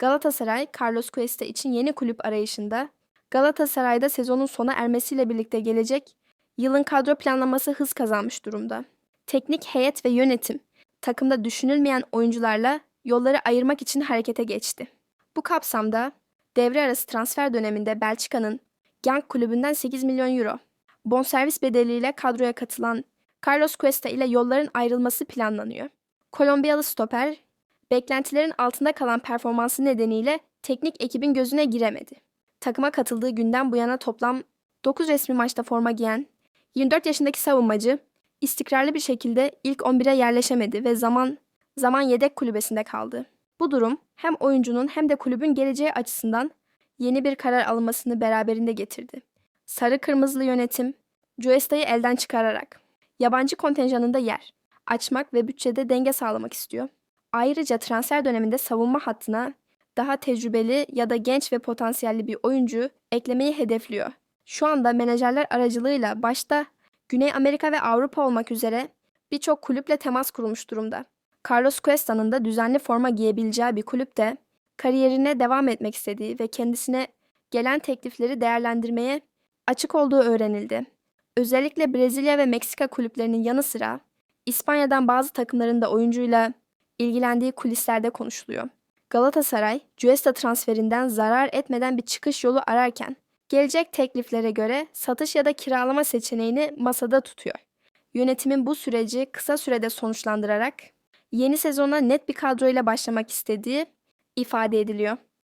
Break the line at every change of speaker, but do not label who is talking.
Galatasaray, Carlos Cuesta için yeni kulüp arayışında. Galatasaray'da sezonun sona ermesiyle birlikte gelecek yılın kadro planlaması hız kazanmış durumda. Teknik heyet ve yönetim takımda düşünülmeyen oyuncularla yolları ayırmak için harekete geçti. Bu kapsamda devre arası transfer döneminde Belçika'nın Genk kulübünden 8 milyon euro bonservis bedeliyle kadroya katılan Carlos Cuesta ile yolların ayrılması planlanıyor. Kolombiyalı stoper, beklentilerin altında kalan performansı nedeniyle teknik ekibin gözüne giremedi. Takıma katıldığı günden bu yana toplam 9 resmi maçta forma giyen 24 yaşındaki savunmacı istikrarlı bir şekilde ilk 11'e yerleşemedi ve zaman zaman yedek kulübesinde kaldı. Bu durum hem oyuncunun hem de kulübün geleceği açısından yeni bir karar alınmasını beraberinde getirdi. Sarı kırmızılı yönetim Cuesta'yı elden çıkararak yabancı kontenjanında yer açmak ve bütçede denge sağlamak istiyor. Ayrıca transfer döneminde savunma hattına daha tecrübeli ya da genç ve potansiyelli bir oyuncu eklemeyi hedefliyor. Şu anda menajerler aracılığıyla başta Güney Amerika ve Avrupa olmak üzere birçok kulüple temas kurulmuş durumda. Carlos Cuesta'nın da düzenli forma giyebileceği bir kulüpte kariyerine devam etmek istediği ve kendisine gelen teklifleri değerlendirmeye açık olduğu öğrenildi. Özellikle Brezilya ve Meksika kulüplerinin yanı sıra İspanya'dan bazı takımların da oyuncuyla ilgilendiği kulislerde konuşuluyor. Galatasaray, Cuesta transferinden zarar etmeden bir çıkış yolu ararken gelecek tekliflere göre satış ya da kiralama seçeneğini masada tutuyor. Yönetimin bu süreci kısa sürede sonuçlandırarak yeni sezona net bir kadroyla başlamak istediği ifade ediliyor.